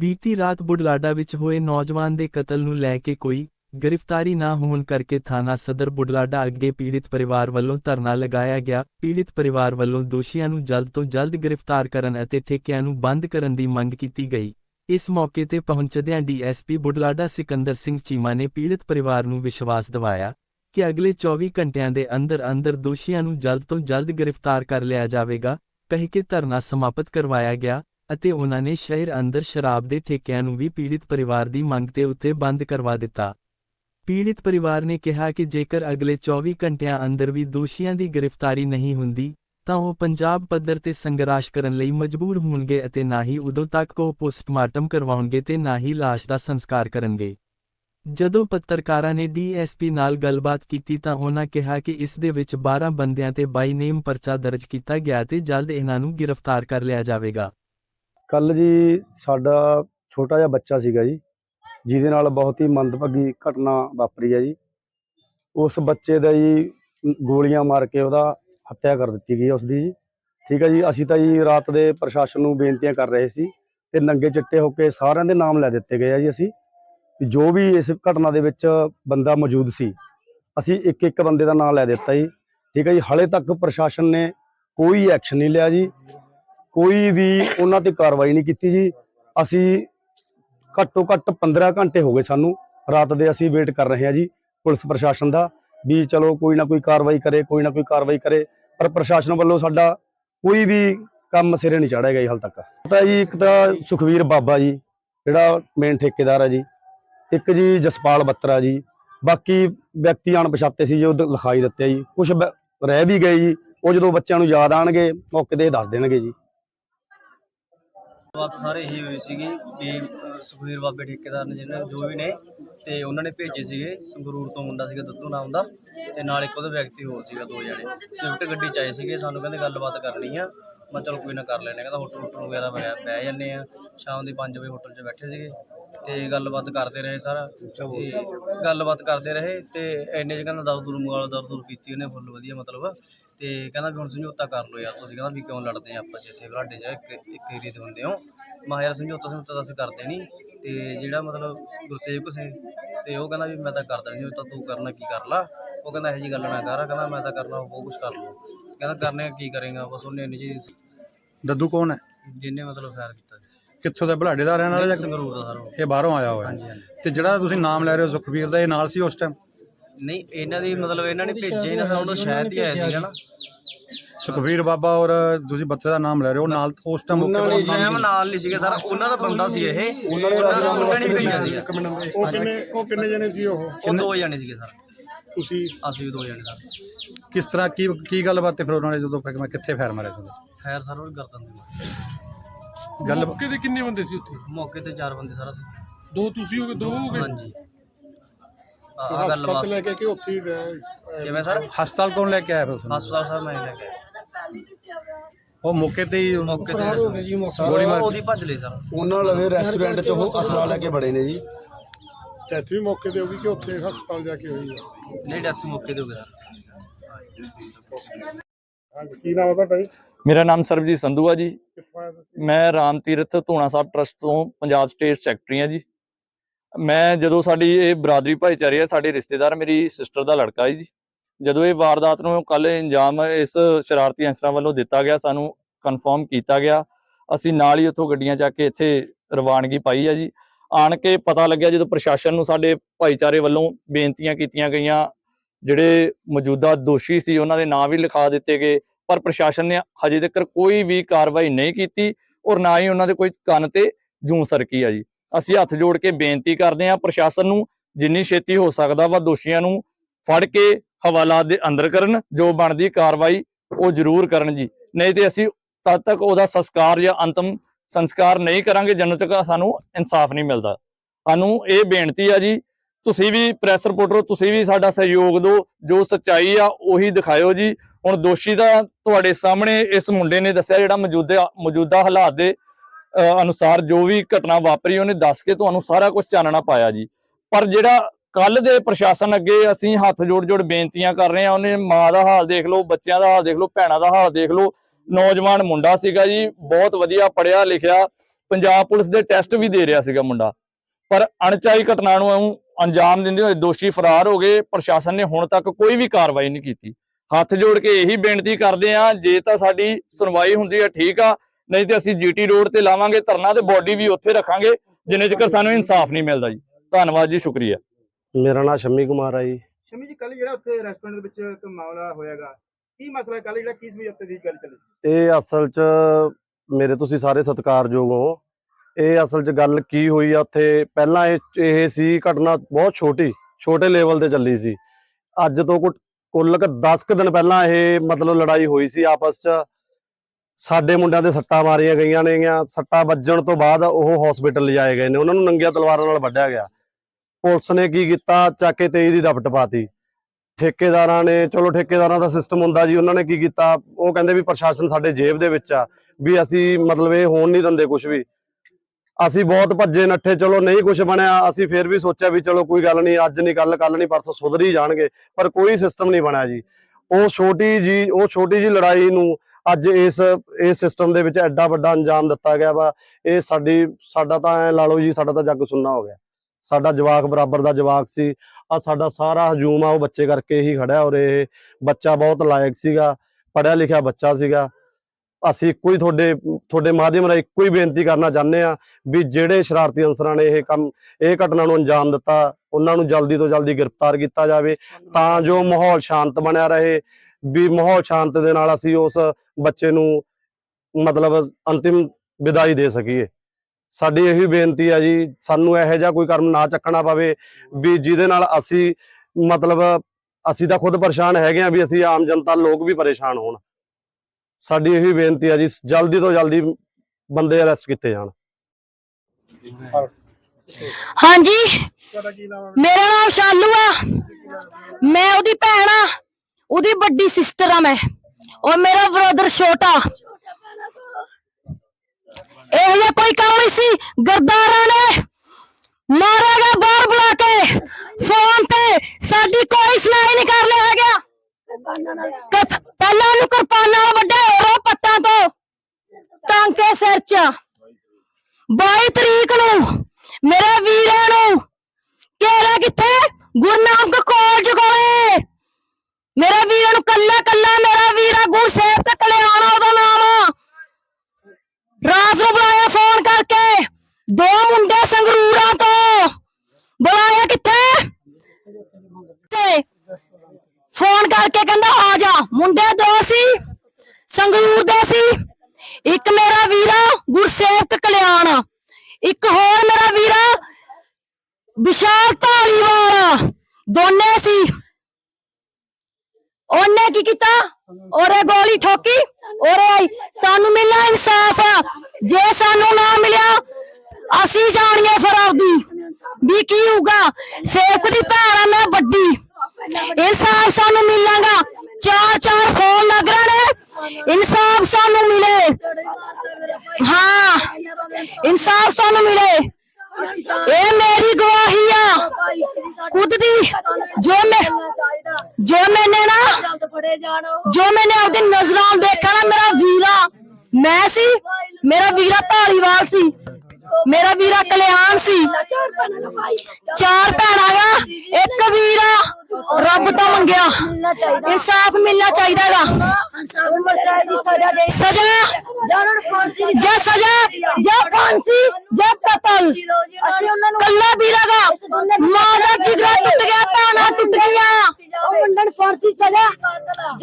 ਬੀਤੀ ਰਾਤ ਬੁਢਲਾਡਾ ਵਿੱਚ ਹੋਏ ਨੌਜਵਾਨ ਦੇ ਕਤਲ ਨੂੰ ਲੈ ਕੇ ਕੋਈ ਗ੍ਰਿਫਤਾਰੀ ਨਾ ਹੋਣ ਕਰਕੇ ਥਾਣਾ ਸਦਰ ਬੁਢਲਾਡਾ ਅੱਗੇ ਪੀੜਿਤ ਪਰਿਵਾਰ ਵੱਲੋਂ ਧਰਨਾ ਲਗਾਇਆ ਗਿਆ। ਪੀੜਿਤ ਪਰਿਵਾਰ ਵੱਲੋਂ ਦੋਸ਼ੀਆਂ ਨੂੰ ਜਲਦ ਤੋਂ ਜਲਦ ਗ੍ਰਿਫਤਾਰ ਕਰਨ ਅਤੇ ਠੇਕਿਆਂ ਨੂੰ ਬੰਦ ਕਰਨ ਦੀ ਮੰਗ ਕੀਤੀ ਗਈ। ਇਸ ਮੌਕੇ ਤੇ ਪਹੁੰਚਦਿਆਂ ਡੀਐਸਪੀ ਬੁਢਲਾਡਾ ਸਿਕੰਦਰ ਸਿੰਘ ਚੀਮਾ ਨੇ ਪੀੜਿਤ ਪਰਿਵਾਰ ਨੂੰ ਵਿਸ਼ਵਾਸ ਦਿਵਾਇਆ ਕਿ ਅਗਲੇ 24 ਘੰਟਿਆਂ ਦੇ ਅੰਦਰ ਅੰਦਰ ਦੋਸ਼ੀਆਂ ਨੂੰ ਜਲਦ ਤੋਂ ਜਲਦ ਗ੍ਰਿਫਤਾਰ ਕਰ ਲਿਆ ਜਾਵੇਗਾ। ਕਹਿ ਕੇ ਧਰਨਾ ਸਮਾਪਤ ਕਰਵਾਇਆ ਗਿਆ। ਅਤੇ ਉਹਨਾਂ ਨੇ ਸ਼ਹਿਰ ਅੰਦਰ ਸ਼ਰਾਬ ਦੇ ਠੇਕਿਆਂ ਨੂੰ ਵੀ ਪੀੜਿਤ ਪਰਿਵਾਰ ਦੀ ਮੰਗ ਤੇ ਉੱਤੇ ਬੰਦ ਕਰਵਾ ਦਿੱਤਾ। ਪੀੜਿਤ ਪਰਿਵਾਰ ਨੇ ਕਿਹਾ ਕਿ ਜੇਕਰ ਅਗਲੇ 24 ਘੰਟਿਆਂ ਅੰਦਰ ਵੀ ਦੋਸ਼ੀਆਂ ਦੀ ਗ੍ਰਿਫਤਾਰੀ ਨਹੀਂ ਹੁੰਦੀ, ਤਾਂ ਉਹ ਪੰਜਾਬ ਪੱਧਰ ਤੇ ਸੰਘਰਸ਼ ਕਰਨ ਲਈ ਮਜਬੂਰ ਹੋਣਗੇ ਅਤੇ ਨਾ ਹੀ ਉਦੋਂ ਤੱਕ ਉਹ ਪੋਸਟਮਾਰਟਮ ਕਰਵਾਉਣਗੇ ਤੇ ਨਾ ਹੀ ਲਾਸ਼ ਦਾ ਸੰਸਕਾਰ ਕਰਨਗੇ। ਜਦੋਂ ਪੱਤਰਕਾਰਾਂ ਨੇ ਡੀਐਸਪੀ ਨਾਲ ਗੱਲਬਾਤ ਕੀਤੀ ਤਾਂ ਉਹਨਾਂ ਕਿਹਾ ਕਿ ਇਸ ਦੇ ਵਿੱਚ 12 ਬੰਦਿਆਂ ਤੇ 22 ਨੇਮ ਪਰਚਾ ਦਰਜ ਕੀਤਾ ਗਿਆ ਤੇ ਜਲਦ ਇਹਨਾਂ ਨੂੰ ਗ੍ਰਿਫਤਾਰ ਕਰ ਲਿਆ ਜਾਵੇਗਾ। ਕੱਲ ਜੀ ਸਾਡਾ ਛੋਟਾ ਜਿਹਾ ਬੱਚਾ ਸੀਗਾ ਜੀ, ਜਿਹਦੇ ਨਾਲ ਬਹੁਤ ਹੀ ਮੰਦਭਾਗੀ ਘਟਨਾ ਵਾਪਰੀ ਹੈ ਜੀ। ਉਸ ਬੱਚੇ ਦਾ ਜੀ ਗੋਲੀਆਂ ਮਾਰ ਕੇ ਉਹਦਾ ਹੱਤਿਆ ਕਰ ਦਿੱਤੀ ਗਈ ਉਸ ਦੀ ਜੀ। ਠੀਕ ਹੈ ਜੀ, ਅਸੀਂ ਤਾਂ ਜੀ ਰਾਤ ਦੇ ਪ੍ਰਸ਼ਾਸਨ ਨੂੰ ਬੇਨਤੀਆਂ ਕਰ ਰਹੇ ਸੀ ਤੇ ਨੰਗੇ ਚਿੱਟੇ ਹੋ ਕੇ ਸਾਰਿਆਂ ਦੇ ਨਾਮ ਲੈ ਦਿੱਤੇ ਗਏ ਆ ਜੀ ਅਸੀਂ। ਜੋ ਵੀ ਇਸ ਘਟਨਾ ਦੇ ਵਿੱਚ ਬੰਦਾ ਮੌਜੂਦ ਸੀ, ਅਸੀਂ ਇੱਕ ਇੱਕ ਬੰਦੇ ਦਾ ਨਾਮ ਲੈ ਦਿੱਤਾ ਜੀ। ਠੀਕ ਹੈ ਜੀ, ਹਲੇ ਤੱਕ ਪ੍ਰਸ਼ਾਸਨ ਨੇ ਕੋਈ ਐਕਸ਼ਨ ਨਹੀਂ ਲਿਆ ਜੀ। ਕੋਈ ਵੀ ਉਹਨਾਂ ਤੇ ਕਾਰਵਾਈ ਨਹੀਂ ਕੀਤੀ ਜੀ। ਅਸੀਂ ਘੱਟੋ ਘੱਟ 15 ਘੰਟੇ ਹੋ ਗਏ ਸਾਨੂੰ। ਰਾਤ ਦੇ ਅਸੀਂ ਵੇਟ ਕਰ ਰਹੇ ਹਾਂ ਜੀ ਪੁਲਿਸ ਪ੍ਰਸ਼ਾਸਨ ਦਾ ਵੀ ਚਲੋ ਕੋਈ ਨਾ ਕੋਈ ਕਾਰਵਾਈ ਕਰੇ, ਕੋਈ ਨਾ ਕੋਈ ਕਾਰਵਾਈ ਕਰੇ। ਪਰ ਪ੍ਰਸ਼ਾਸਨ ਵੱਲੋਂ ਸਾਡਾ ਕੋਈ ਵੀ ਕੰਮ ਸਿਰੇ ਨਹੀਂ ਚੜਿਆ ਗਿਆ ਜੀ ਹਾਲ ਤੱਕ। ਤਾਂ ਜੀ ਇੱਕ ਤਾਂ ਸੁਖਵੀਰ ਬਾਬਾ ਜੀ, ਜਿਹੜਾ ਮੇਨ ਠੇਕੇਦਾਰ ਹੈ ਜੀ। ਇੱਕ ਜੀ ਜਸਪਾਲ ਬੱਤਰਾ ਜੀ। ਬਾਕੀ ਵਿਅਕਤੀ ਅਣਪਛਾਤੇ ਸੀ ਜੋ ਦ- ਲਿਖਾਈ ਦਿੱਤੇ ਜੀ। ਕੁਝ ਰਹਿ ਵੀ ਗਏ ਜੀ। ਉਹ ਜਦੋਂ ਬੱਚਿਆਂ ਨੂੰ ਯਾਦ ਆਣਗੇ, ਮੌਕੇ ਤੇ ਇਹ ਦੱਸ ਦੇਣਗੇ ਜੀ। ਬਾਤ ਸਾਰੇ ਇਹੀ ਹੋਈ ਸੀਗੀ ਵੀ ਅਹ, ਸੁਖਬੀਰ ਬਾਬੇ ਠੇਕੇਦਾਰ ਨੇ ਜਿਹਨਾਂ ਜੋ ਵੀ ਨੇ ਤੇ ਉਹਨਾਂ ਨੇ ਭੇਜੇ ਸੀਗੇ ਸੰਗਰੂਰ ਤੋਂ ਮੁੰਡਾ ਸੀਗਾ ਦੱਤੂ ਨਾਮ ਦਾ ਤੇ ਨਾਲ ਇੱਕ ਉਹਦਾ ਵਿਅਕਤੀ ਹੋਰ ਸੀਗਾ ਦੋ ਜਣੇ। ਸਵਿਫਟ ਗੱਡੀ ਚ ਆਏ ਸੀਗੇ ਸਾਨੂੰ ਕਹਿੰਦੇ ਗੱਲਬਾਤ ਕਰਨੀ ਆ। ਮੈਂ ਚਲੋ ਕੋਈ ਨਾ ਕਰ ਲੈਣੇ ਕਹਿੰਦਾ ਹੋਟਲ ਹੋਟਲ ਵਗੈਰਾ ਬਹਿ ਬਹਿ ਜੰਨੇ ਆ। ਸ਼ਾਮ ਦੇ 5 ਵਜੇ ਹੋਟਲ 'ਚ ਬੈਠੇ ਸੀਗੇ। ਤੇ ਗੱਲਬਾਤ ਕਰਦੇ ਰਹੇ ਸਾਰਾ। ਤੇ ਗੱਲਬਾਤ ਕਰਦੇ ਰਹੇ ਤੇ ਐਨੇ ਚ ਕਹਿੰਦਾ ਦਰਦ ਦੂਰ ਮੰਗਾਲੋ ਦਰਦ ਦੂਰ ਕੀਤੀ ਉਹਨੇ ਫੁੱਲ ਵਧੀਆ ਮਤਲਬ। ਤੇ ਕਹਿੰਦਾ ਵੀ ਹੁਣ ਸਮਝੌਤਾ ਕਰ ਲਓ ਯਾਰ ਤੁਸੀਂ ਕਹਿੰਦਾ ਵੀ ਕਿਉਂ ਲੜਦੇ ਆ ਆਪਾਂ 'ਚ ਇੱਥੇ ਬਲਾਡੇ ਜਾ ਇੱਕ ਇੱਕ ਏਰੀਏ ਦੇ ਹੁੰਦੇ ਹੋ। ਮੈਂ ਯਾਰ ਸਮਝੌਤਾ ਸਮਝੌਤਾ ਤਾਂ ਅਸੀਂ ਕਰਦੇ ਨਹੀਂ ਤੇ ਜਿਹੜਾ ਮਤਲਬ ਗੁਰਸੇਵਕ ਸੀ ਤੇ ਉਹ ਕਹਿੰਦਾ ਵੀ ਮੈਂ ਤਾਂ ਕਰਦਾ ਨਹੀਂ ਤਾਂ ਤੂੰ ਕਰਨਾ ਕੀ ਕਰ ਲਾ। ਉਹ ਕਹਿੰਦਾ ਇਹੋ ਜੀ ਗੱਲ ਨਾ ਕਰ ਕਹਿੰਦਾ ਮੈਂ ਤਾਂ ਕਰਨਾ ਉਹ ਕੁਝ ਕਰ ਲਓ ਕਹਿੰਦਾ ਕਰਨੇ ਕੀ ਕਰੇਗਾ ਬਸ ਉਹਨੇ ਇੰਨੀ ਜੀ ਦੱਦੂ ਕੌਣ ਹੈ? ਜਿੰਨੇ ਮਤਲਬ ਫੈਰ ਕੀਤਾ। ਕਿੱਥੋਂ ਦਾ ਬੁਲਾਡੇ ਦਾ ਰਹਿਣ ਵਾਲਾ ਜਾਂ ਸੰਗਰੂਰ ਦਾ ਸਾਰਾ। ਇਹ ਬਾਹਰੋਂ ਆਇਆ ਹੋਇਆ। ਹਾਂਜੀ ਤੇ ਜਿਹੜਾ ਤੁਸੀਂ ਨਾਮ ਲੈ ਰਹੇ ਹੋ ਸੁਖਵੀਰ ਦਾ ਇਹ ਨਾਲ ਸੀ ਉਸ ਟਾਈਮ ਨਹੀਂ ਇਹਨਾਂ ਦੀ ਮਤਲਬ ਇਹਨਾਂ ਨੇ ਭੇਜੇ ਨਾ ਉਦੋਂ ਸ਼ਾਇਦ ਹੀ ਆਇਆ ਸੀਗਾ ਨਾ। ਸੁਖਵੀਰ ਬਾਬਾ ਔਰ ਤੁਸੀਂ ਬੱਚੇ ਦਾ ਨਾਮ ਲੈ ਰਹੇ ਹੋ ਨਾਲ ਉਸ ਟਾਈਮ ਉਹਨਾਂ ਨੇ ਟਾਈਮ ਨਾਲ ਨਹੀਂ ਸੀਗੇ ਸਰ ਉਹਨਾਂ ਦਾ ਬੰਦਾ ਸੀ ਇਹ। ਉਹਨਾਂ ਦਾ ਮੁੰਡਾ ਨਹੀਂ ਭੇਜਿਆ ਸੀਗਾ ਉਹ ਕਿੰਨੇ ਉਹ ਕਿੰਨੇ ਜਣੇ ਸੀ ਉਹ? ਉਹ ਦੋ ਜਣੇ ਸੀਗੇ ਸਰ। ਤੁਸੀਂ? ਅਸੀਂ ਵੀ ਦੋ ਜਣੇ ਸਰ। ਕਿਸ ਤਰ੍ਹਾਂ ਕੀ ਕੀ ਗੱਲਬਾਤ ਹੈ ਫਿਰ ਉਹਨਾਂ ਨੇ ਜਦੋਂ ਫਿਰ ਮੈਂ ਕਿੱਥੇ ਫੈਰ ਮਾਰਿਆ ਤੁਹਾਨੂੰ ਖੈਰ ਸਰ ਉਹ ਗਰਦਨ ਦੀ ਗੱਲ ਮੌਕੇ ਤੇ ਕਿੰਨੇ ਬੰਦੇ ਸੀ ਉੱਥੇ? ਮੌਕੇ ਤੇ ਚਾਰ ਬੰਦੇ ਸਾਰਾ ਸੀ। ਦੋ ਤੁਸੀਂ ਹੋ ਗਏ ਦੋ ਹੋ ਗਏ? ਹਾਂਜੀ। ਆ ਗੱਲ ਬਾਤ ਲੈ ਕੇ ਕਿ ਉੱਥੇ ਹੀ ਗਏ? ਕਿਵੇਂ ਸਰ? ਹਸਪਤਾਲ ਕੌਣ ਲੈ ਕੇ ਆਇਆ ਫਿਰ ਤੁਹਾਨੂੰ? ਹਸਪਤਾਲ ਸਾਹਿਬ ਮੈਂ ਲੈ ਕੇ ਆਇਆ। ਉਹ ਮੌਕੇ ਤੇ ਹੀ ਮੌਕੇ ਤੇ ਹੋ ਗਏ ਜੀ ਗੋਲੀ ਮਾਰ ਉਹਦੀ ਭੱਜ ਲਈ ਸਰ। ਉਹਨਾਂ ਲਵੇ ਰੈਸਟੋਰੈਂਟ 'ਚ ਉਹ ਅਸਲਾ ਲੈ ਕੇ ਬੜੇ ਨੇ ਜੀ। ਡੈਥ ਵੀ ਮੌਕੇ ਤੇ ਹੋ ਗਈ ਕਿ ਉੱਥੇ ਹਸਪਤਾਲ ਜਾ ਕੇ ਹੋਈ ਹੈ ਨਹੀਂ ਡੈਥ ਮੌਕੇ ਤੇ ਹੋ ਹਾਂਜੀ ਕੀ ਨਾਮ ਹੈ ਤੁਹਾਡਾ ਜੀ? ਮੇਰਾ ਨਾਮ ਸਰਬਜੀਤ ਸੰਧੂ ਆ ਜੀ। ਮੈਂ ਰਾਮ ਤੀਰਥ ਧੂਣਾ ਸਾਹਿਬ ਟਰਸਟ ਤੋਂ ਪੰਜਾਬ ਸਟੇਟ ਸੈਕਟਰੀ ਆ ਜੀ। ਮੈਂ ਜਦੋਂ ਸਾਡੀ ਇਹ ਬਰਾਦਰੀ ਭਾਈਚਾਰੇ ਆ ਸਾਡੇ ਰਿਸ਼ਤੇਦਾਰ ਮੇਰੀ ਸਿਸਟਰ ਦਾ ਲੜਕਾ ਹੈ ਜੀ। ਜਦੋਂ ਇਹ ਵਾਰਦਾਤ ਨੂੰ ਕੱਲ ਇੰਜਾਮ ਇਸ ਸ਼ਰਾਰਤੀ ਅਨਸਰਾਂ ਵੱਲੋਂ ਦਿੱਤਾ ਗਿਆ ਸਾਨੂੰ ਕਨਫਰਮ ਕੀਤਾ ਗਿਆ। ਅਸੀਂ ਨਾਲ ਹੀ ਉੱਥੋਂ ਗੱਡੀਆਂ ਚੱਕ ਕੇ ਇੱਥੇ ਰਵਾਨਗੀ ਪਾਈ ਆ ਜੀ। ਆਣ ਕੇ ਪਤਾ ਲੱਗਿਆ ਜਦੋਂ ਪ੍ਰਸ਼ਾਸਨ ਨੂੰ ਸਾਡੇ ਭਾਈਚਾਰੇ ਵੱਲੋਂ ਬੇਨਤੀਆਂ ਕੀਤੀਆਂ ਗਈਆਂ ਜਿਹੜੇ ਮੌਜੂਦਾ ਦੋਸ਼ੀ ਸੀ, ਉਹਨਾਂ ਦੇ ਨਾਂ ਵੀ ਲਿਖਾ ਦਿੱਤੇ ਗਏ, ਪਰ ਪ੍ਰਸ਼ਾਸਨ ਨੇ ਹਜੇ ਤੱਕ ਕੋਈ ਵੀ ਕਾਰਵਾਈ ਨਹੀਂ ਕੀਤੀ ਔਰ ਨਾ ਹੀ ਉਹਨਾਂ ਦੇ ਕੋਈ ਕੰਨ ਤੇ ਜੂੰ ਸਰਕੀ ਆ ਜੀ। ਅਸੀਂ ਹੱਥ ਜੋੜ ਕੇ ਬੇਨਤੀ ਕਰਦੇ ਹਾਂ, ਪ੍ਰਸ਼ਾਸਨ ਨੂੰ ਜਿੰਨੀ ਛੇਤੀ ਹੋ ਸਕਦਾ ਵਾ ਦੋਸ਼ੀਆਂ ਨੂੰ ਫੜ ਕੇ ਹਵਾਲਾਤ ਦੇ ਅੰਦਰ ਕਰਨ, ਜੋ ਬਣਦੀ ਕਾਰਵਾਈ ਉਹ ਜ਼ਰੂਰ ਕਰਨ ਜੀ। ਨਹੀਂ ਤੇ ਅਸੀਂ ਤਦ ਤੱਕ ਉਹਦਾ ਸੰਸਕਾਰ ਜਾਂ ਅੰਤਮ ਸੰਸਕਾਰ ਨਹੀਂ ਕਰਾਂਗੇ ਜਦੋਂ ਤੱਕ ਸਾਨੂੰ ਇਨਸਾਫ ਨਹੀਂ ਮਿਲਦਾ। ਸਾਨੂੰ ਇਹ ਬੇਨਤੀ ਆ ਜੀ ਤੁਸੀਂ ਵੀ ਪ੍ਰੈਸ ਰਿਪੋਰਟਰ ਤੁਸੀਂ ਵੀ ਸਾਡਾ ਸਹਿਯੋਗ ਦਿਓ ਜੋ ਸੱਚਾਈ ਆ ਉਹੀ ਦਿਖਾਇਓ ਜੀ। ਹੁਣ ਦੋਸ਼ੀ ਦਾ ਤੁਹਾਡੇ ਸਾਹਮਣੇ ਇਸ ਮੁੰਡੇ ਨੇ ਦੱਸਿਆ ਜਿਹੜਾ ਮੌਜੂਦਾ ਮੌਜੂਦਾ ਹਾਲਾਤ ਦੇ ਅਹ, ਅਨੁਸਾਰ ਜੋ ਵੀ ਘਟਨਾ ਵਾਪਰੀ ਉਹਨੇ ਦੱਸ ਕੇ ਤੁਹਾਨੂੰ ਸਾਰਾ ਕੁਝ ਚਾਨਣਾ ਪਾਇਆ ਜੀ। ਪਰ ਜਿਹੜਾ ਕੱਲ ਦੇ ਪ੍ਰਸ਼ਾਸਨ ਅੱਗੇ ਅਸੀਂ ਹੱਥ ਜੋੜ ਜੋੜ ਬੇਨਤੀਆਂ ਕਰ ਰਹੇ ਹਾਂ ਉਹਨੇ ਮਾਂ ਦਾ ਹਾਲ ਦੇਖ ਲਓ ਬੱਚਿਆਂ ਦਾ ਹਾਲ ਦੇਖ ਲਓ ਭੈਣਾਂ ਦਾ ਹਾਲ ਦੇਖ ਲਓ ਨੌਜਵਾਨ ਮੁੰਡਾ ਸੀਗਾ ਜੀ ਬਹੁਤ ਵਧੀਆ ਪੜਿਆ ਲਿਖਿਆ ਪੰਜਾਬ ਪੁਲਿਸ ਦੇ ਟੈਸਟ ਵੀ ਦੇ ਰਿਹਾ ਸੀਗਾ ਮੁੰਡਾ। ਪਰ ਅਣਚਾਹੀ ਘਟਨਾ ਨੂੰ ਅੰਜਾਮ ਦਿੰਦੇ ਹੋਏ ਦੋਸ਼ੀ ਫਰਾਰ ਹੋ ਗਏ। ਪ੍ਰਸ਼ਾਸਨ ਨੇ ਹੁਣ ਤੱਕ ਕੋਈ ਵੀ ਕਾਰਵਾਈ ਨਹੀਂ ਕੀਤੀ। ਹੱਥ ਜੋੜ ਕੇ ਇਹੀ ਬੇਨਤੀ ਕਰਦੇ ਆ ਜੇ ਤਾਂ ਸਾਡੀ ਸੁਣਵਾਈ ਹੁੰਦੀ ਹੈ ਠੀਕ ਆ। ਨਹੀਂ ਤੇ ਅਸੀਂ ਜੀਟੀ ਰੋਡ ਤੇ ਲਾਵਾਂਗੇ ਧਰਨਾ ਤੇ ਬੋਡੀ ਵੀ ਉੱਥੇ ਰੱਖਾਂਗੇ ਜਿੰਨੇ ਚਿਰ ਸਾਨੂੰ ਇਨਸਾਫ ਨਹੀਂ ਮਿਲਦਾ ਜੀ। ਧੰਨਵਾਦ ਜੀ ਸ਼ੁਕਰੀਆ। ਮੇਰਾ ਨਾਮ ਸ਼ੰਮੀ ਕੁਮਾਰ ਆ ਜੀ। ਸ਼ਮੀ ਜੀ ਕੱਲ ਜਿਹੜਾ ਉੱਥੇ ਰੈਸਟੋਰੈਂਟ ਦੇ ਵਿੱਚ ਇੱਕ ਮਾਮਲਾ ਹੋਇਆਗਾ ਕੀ ਮਸਲਾ ਕੱਲ ਜਿਹੜਾ ਕਿਸ ਵਜ੍ਹਾ ਦੀ ਗੱਲ ਚੱਲੀ ਸੀ? ਇਹ ਅਸਲ 'ਚ ਮੇਰੇ ਤੁਸੀਂ ਸਾਰੇ ਸਤਿਕਾਰਯੋਗ ਹੋ। ਇਹ ਅਸਲ 'ਚ ਗੱਲ ਕੀ ਹੋਈ ਆ ਉੱਥੇ? ਪਹਿਲਾਂ ਇਹ ਇਹ ਸੀ ਘਟਨਾ ਬਹੁਤ ਛੋਟੀ, ਛੋਟੇ ਲੈਵਲ ਤੇ ਚੱਲੀ ਸੀ। ਅੱਜ ਤੋਂ ਕੁ- ਕੁੱਲ ਕ 10 ਕੁ ਦਿਨ ਪਹਿਲਾਂ ਇਹ ਮਤਲਬ ਲੜਾਈ ਹੋਈ ਸੀ ਆਪਸ 'ਚ। ਸਾਡੇ ਮੁੰਡਿਆਂ ਦੇ ਸੱਟਾਂ ਮਾਰੀਆਂ ਗਈਆਂ ਨੇਗੀਆਂ। ਸੱਟਾਂ ਵੱਜਣ ਤੋਂ ਬਾਅਦ ਉਹ ਹਸਪੀਟਲ ਲਿਜਾਏ ਗਏ ਨੇ। ਉਹਨਾਂ ਨੂੰ ਨੰਗੀਆਂ ਤਲਵਾਰਾਂ ਨਾਲ ਵੱਢਿਆ ਗਿਆ। ਪੁਲਿਸ ਨੇ ਕੀ ਕੀਤਾ? ਚੱਕ ਕੇ 23 ਦੀ ਰਫਟ ਪਾਤੀ। ਠੇਕੇਦਾਰਾਂ ਨੇ, ਚਲੋ ਠੇਕੇਦਾਰਾਂ ਦਾ ਸਿਸਟਮ ਹੁੰਦਾ ਜੀ, ਉਹਨਾਂ ਨੇ ਕੀ ਕੀਤਾ? ਉਹ ਕਹਿੰਦੇ ਵੀ ਪ੍ਰਸ਼ਾਸਨ ਸਾਡੇ ਜੇਬ ਦੇ ਵਿੱਚ ਆ। ਵੀ ਅਸੀਂ ਮਤਲਬ ਇਹ ਹੋਣ ਨਹੀਂ ਦਿੰਦੇ ਕੁਝ ਵੀ। ਅਸੀਂ ਬਹੁਤ ਭੱਜੇ ਨੱਠੇ, ਚਲੋ ਨਹੀਂ ਕੁਝ ਬਣਿਆ, ਅਸੀਂ ਫੇਰ ਵੀ ਸੋਚਿਆ ਵੀ ਚਲੋ ਕੋਈ ਗੱਲ ਨਹੀਂ, ਅੱਜ ਨਹੀਂ ਕੱਲ ਕੱਲ ਨਹੀਂ, ਪਰਸੋਂ ਸੁਧਰ ਹੀ ਜਾਣਗੇ, ਪਰ ਕੋਈ ਸਿਸਟਮ ਨਹੀਂ ਬਣਿਆ ਜੀ। ਉਹ ਛੋਟੀ ਜੀ, ਉਹ ਛੋਟੀ ਜੀ ਲੜਾਈ ਨੂੰ ਅੱਜ ਇਸ ਇਸ ਸਿਸਟਮ ਦੇ ਵਿੱਚ ਐਡਾ ਵੱਡਾ ਅੰਜਾਮ ਦਿੱਤਾ ਗਿਆ ਵਾ, ਇਹ ਸਾਡੀ, ਸਾਡਾ ਤਾਂ ਐ ਲਾ ਲਓ ਜੀ, ਸਾਡਾ ਤਾਂ ਜੱਗ ਸੁੰਨਾ ਹੋ ਗਿਆ। ਸਾਡਾ ਜਵਾਕ ਬਰਾਬਰ ਦਾ ਜਵਾਕ ਸੀ ਆ ਸਾਡਾ ਸਾਰਾ ਹਜੂਮ ਆ, ਉਹ ਬੱਚੇ ਕਰਕੇ ਹੀ ਖੜਿਆ ਔਰ ਇਹ ਬੱਚਾ ਬਹੁਤ ਲਾਇਕ ਸੀਗਾ ਪੜਿਆ ਲਿਖਿਆ ਬੱਚਾ ਸੀਗਾ। ਅਸੀਂ ਇੱਕੋ ਹੀ ਤੁਹਾਡੇ ਤੁਹਾਡੇ ਮਾਧਿਅਮ ਰਾਹੀਂ ਇੱਕੋ ਹੀ ਬੇਨਤੀ ਕਰਨਾ ਚਾਹੁੰਦੇ ਆ ਵੀ ਜਿਹੜੇ ਸ਼ਰਾਰਤੀ ਅਨਸਰਾਂ ਨੇ ਇਹ ਕੰਮ, ਇਹ ਘਟਨਾ ਨੂੰ ਅੰਜਾਮ ਦਿੱਤਾ, ਉਹਨਾਂ ਨੂੰ ਜਲਦੀ ਤੋਂ ਜਲਦੀ ਗ੍ਰਿਫਤਾਰ ਕੀਤਾ ਜਾਵੇ, ਤਾਂ ਜੋ ਮਾਹੌਲ ਸ਼ਾਂਤ ਬਣਿਆ ਰਹੇ, ਵੀ ਮਾਹੌਲ ਸ਼ਾਂਤ ਦੇ ਨਾਲ ਅਸੀਂ ਉਸ ਬੱਚੇ ਨੂੰ ਮਤਲਬ ਅੰਤਿਮ ਵਿਦਾਈ ਦੇ ਸਕੀਏ। ਸਾਡੀ ਇਹੀ ਬੇਨਤੀ ਆ ਜੀ, ਸਾਨੂੰ ਇਹੋ ਜਿਹਾ ਕੋਈ ਕਰਮ ਨਾ ਚੱਕਣਾ ਪਵੇ, ਵੀ ਜਿਹਦੇ ਨਾਲ ਅਸੀਂ ਮਤਲਬ ਅਸੀਂ ਤਾਂ ਖੁਦ ਪਰੇਸ਼ਾਨ ਹੈਗੇ ਆ ਵੀ ਅਸੀਂ ਆਮ ਜਨਤਾ ਲੋਕ ਵੀ ਪਰੇਸ਼ਾਨ ਹੋਣ। ਸਾਡੀ ਇਹੀ ਬੇਨਤੀ ਆ ਜੀ ਜਲਦੀ ਤੋਂ ਜਲਦੀ ਬੰਦੇ ਅਰੈਸਟ ਕੀਤੇ ਜਾਣ। ਹਾਂਜੀ। ਮੇਰਾ ਨਾਮ ਸ਼ਾਲੂ ਆ। ਮੈਂ ਉਹਦੀ ਭੈਣ ਆ। ਉਹਦੀ ਵੱਡੀ ਸਿਸਟਰ ਆ ਮੈਂ। ਔਰ ਮੇਰਾ ਬ੍ਰਦਰ ਛੋਟਾ। ਇਹ ਜਿਹਾ ਕੋਈ ਕੰਮ ਨਹੀਂ ਸੀ। ਗਰਦਾਰਾਂ ਨੇ ਮਾਰਿਆ ਗਿਆ ਬਾਹਰ ਬੁਲਾ ਕੇ। ਫੋਨ ਤੇ ਸਾਡੀ ਕੋਈ ਸੁਣਾਈ ਨਹੀਂ ਕਰ ਲਿਆ ਹੈਗਾ। ਕ- ਪਹਿਲਾਂ ਨੂੰ ਕਿਰਪਾਨਾਂ ਟਾਂਕੇ ਸਿਰ ਚ। 22 ਤਰੀਕ ਨੂੰ ਮੇਰੇ ਵੀਰਾਂ ਨੂੰ ਕਿਹੜਾ ਕਿੱਥੇ? ਗੁਰੂ ਨਾਨਕ ਕਾਲਜ ਕੋਲੇ। ਮੇਰੇ ਵੀਰਾਂ ਨੂੰ ਕੱਲਾ ਕੱਲਾ ਮੇਰਾ ਵੀਰਾ ਗੁਰਸੇਵਕ ਕਲਿਆਣ ਆ ਉਹਦਾ ਨਾਮ ਆ। ਰਾਤ ਨੂੰ ਬੁਲਾਇਆ ਫੋਨ ਕਰਕੇ। ਦੋ ਮੁੰਡੇ ਸੰਗਰੂਰਾਂ ਤੋਂ। ਬੁਲਾਇਆ ਕਿੱਥੇ? ਤੇ ਫੋਨ ਕਰਕੇ ਕਹਿੰਦਾ, ਆ ਜਾ। ਮੁੰਡੇ ਦੋ ਸੀ, ਸੰਗਰੂਰ ਦੇ ਸੀ ਇੱਕ ਮੇਰਾ ਵੀਰਾ ਗੁਰਸੇਵਕ ਕਲਿਆਣ ਆ। ਇੱਕ ਹੋਰ ਮੇਰਾ ਵੀਰਾ, ਵਿਸ਼ਾਲ ਧਾਲੀਵਾਲ। ਦੋਨੇ ਸੀ। ਉਹਨੇ ਕੀ ਕੀਤਾ? ਉਹਰੇ ਗੋਲੀ ਠੋਕੀ। ਉਹਰੇ ਆਈ, ਸਾਨੂੰ ਮਿਲਣਾ ਇਨਸਾਫ ਜੇ ਸਾਨੂੰ ਨਾ ਮਿਲਿਆ, ਅਸੀਂ ਜਾਣੀਏ ਫਿਰ ਆਪਦੀ। ਵੀ ਕੀ ਹੋਊਗਾ? ਸੇਵਕ ਦੀ ਭੈਣ ਆ, ਮੈਂ ਵੱਡੀ। ਇਨਸਾਫ ਸਾਨੂੰ ਮਿਲਾਂਗਾ। ਚਾਰ ਚਾਰ ਫੋਨ ਲੱਗ ਰਹੇ ਨੇ। ਇਨਸਾਫ ਸਾਨੂੰ ਮਿਲੇ। ਹਾਂ, ਇਨਸਾਫ ਸਾਨੂੰ ਮਿਲੇ। ਇਹ ਮੇਰੀ ਗਵਾਹੀ ਆ। ਖੁਦ ਦੀ, ਜੋ ਮੈਂ ਜੋ ਮੈਨੇ ਨਾ ਜੋ ਮੈਨੇ ਆਪਦੀ ਨਜ਼ਰਾਂ ਦੇਖਿਆ ਨਾ, ਮੇਰਾ ਵੀਰਾ। ਮੈਂ ਸੀ, ਮੇਰਾ ਵੀਰਾ ਧਾਲੀਵਾਲ ਸੀ। ਮੇਰਾ ਵੀਰਾ ਕਲਿਆਣ ਸੀ। ਚਾਰ ਭੈਣਾਂ ਆ ਇੱਕ ਵੀਰਾ। ਰੱਬ ਤੋਂ ਮੰਗਿਆ। ਇਨਸਾਫ ਮਿਲਣਾ ਚਾਹੀਦਾ ਹੈਗਾ। ਸਜ਼ਾ। ਜਾਂ ਸਜ਼ਾ ਜਾਂ ਫਾਂਸੀ ਜਾਂ ਕਤਲ। ਅਸੀਂ ਉਹਨਾਂ ਨੂੰ ਕੱਲਾ ਵੀਰਾ ਗਾ। ਮਾਂ ਦਾ ਜਿਗਰਾ ਟੁੱਟ ਗਿਆ ਭੈਣਾਂ ਟੁੱਟ ਗਈਆਂ। ਉਹ ਮੁੰਡੇ ਨੂੰ ਫਾਂਸੀ ਸਜ਼ਾ।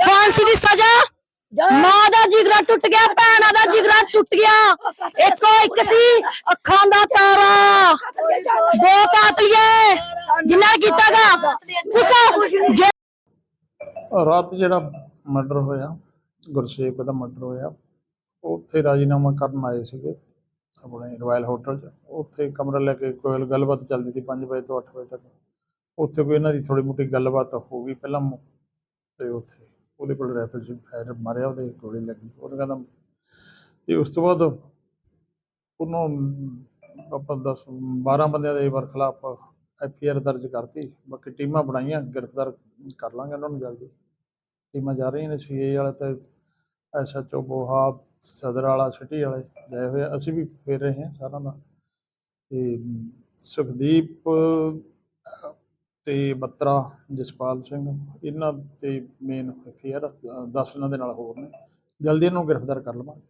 ਫਾਂਸੀ ਦੀ ਸਜ਼ਾ। ਮਾਂ ਦਾ ਜਿਗਰਾ ਟੁੱਟ ਗਿਆ ਭੈਣਾਂ ਦਾ ਜਿਗਰਾ ਟੁੱਟ ਗਿਆ। ਇੱਕੋ ਇੱਕ ਸੀ ਅੱਖਾਂ ਦਾ ਤਾਰਾ। ਦੋ ਕਾਤਲੀਏ ਜਿਨ੍ਹਾਂ ਨੇ ਕੀਤਾਗਾ ਗੁੱਸਾ ਜੇ ਰਾਤ ਜਿਹੜਾ ਮਰਡਰ ਹੋਇਆ ਗੁਰਸੇਵਕ ਦਾ ਮਰਡਰ ਹੋਇਆ ਉੱਥੇ ਰਾਜੀਨਾਮਾ ਕਰਨ ਆਏ ਸੀਗੇ ਆਪਣੇ ਰਾਇਲ ਹੋਟਲ 'ਚ। ਉੱਥੇ ਕਮਰਾ ਲੈ ਕੇ ਕੋਈ ਗੱਲਬਾਤ ਚੱਲਦੀ ਸੀ 5 ਵਜੇ ਤੋਂ 8 ਵਜੇ ਤੱਕ। ਉੱਥੇ ਕੋਈ ਇਹਨਾਂ ਦੀ ਥੋੜੀ ਮੋਟੀ ਗੱਲਬਾਤ ਹੋ ਗਈ ਪਹਿਲਾਂ ਤੇ ਉੱਥੇ। ਉਹਦੇ ਕੋਲ ਰਾਈਫਲ 'ਚ ਫਾਇਰ ਮਾਰਿਆ ਉਹਦੇ, ਗੋਲੀ ਲੱਗੀ, ਉਹਨੇ ਕਹਿੰਦਾ ਤੇ ਉਸ ਤੋਂ ਬਾਅਦ ਉਹਨੂੰ ਆਪਾਂ 10 12 ਬੰਦਿਆਂ ਦੇ ਵਰਖਲਾਪ ਐਫ ਆਈ ਆਰ ਦਰਜ ਕਰਤੀ, ਬਾਕੀ ਟੀਮਾਂ ਬਣਾਈਆਂ, ਗ੍ਰਿਫਤਾਰ ਕਰ ਲਾਂਗੇ ਉਹਨਾਂ ਨੂੰ ਜਲਦੀ। ਟੀਮਾਂ ਜਾ ਰਹੀਆਂ ਨੇ ਸੀਏ ਵਾਲੇ ਤੇ ਐਸਐਚਓ ਬੋਹਾ, ਸਦਰ ਵਾਲਾ, ਸਿਟੀ ਵਾਲੇ ਗਏ ਹੋਏ ਅਸੀਂ ਵੀ ਫੇਰ ਰਹੇ ਹਾਂ ਸਾਰਿਆਂ ਦਾ ਤੇ ਸੁਖਦੀਪ ਤੇ ਬੱਤਰਾ ਜਸਪਾਲ ਸਿੰਘ, ਇਹਨਾਂ ਤੇ ਮੇਨ ਅਫੇਅਰ 10 ਇਹਨਾਂ ਦੇ ਨਾਲ ਹੋਰ ਨੇ। ਜਲਦੀ ਇਹਨੂੰ ਗ੍ਰਿਫਤਾਰ ਕਰ ਲਵਾਂਗੇ।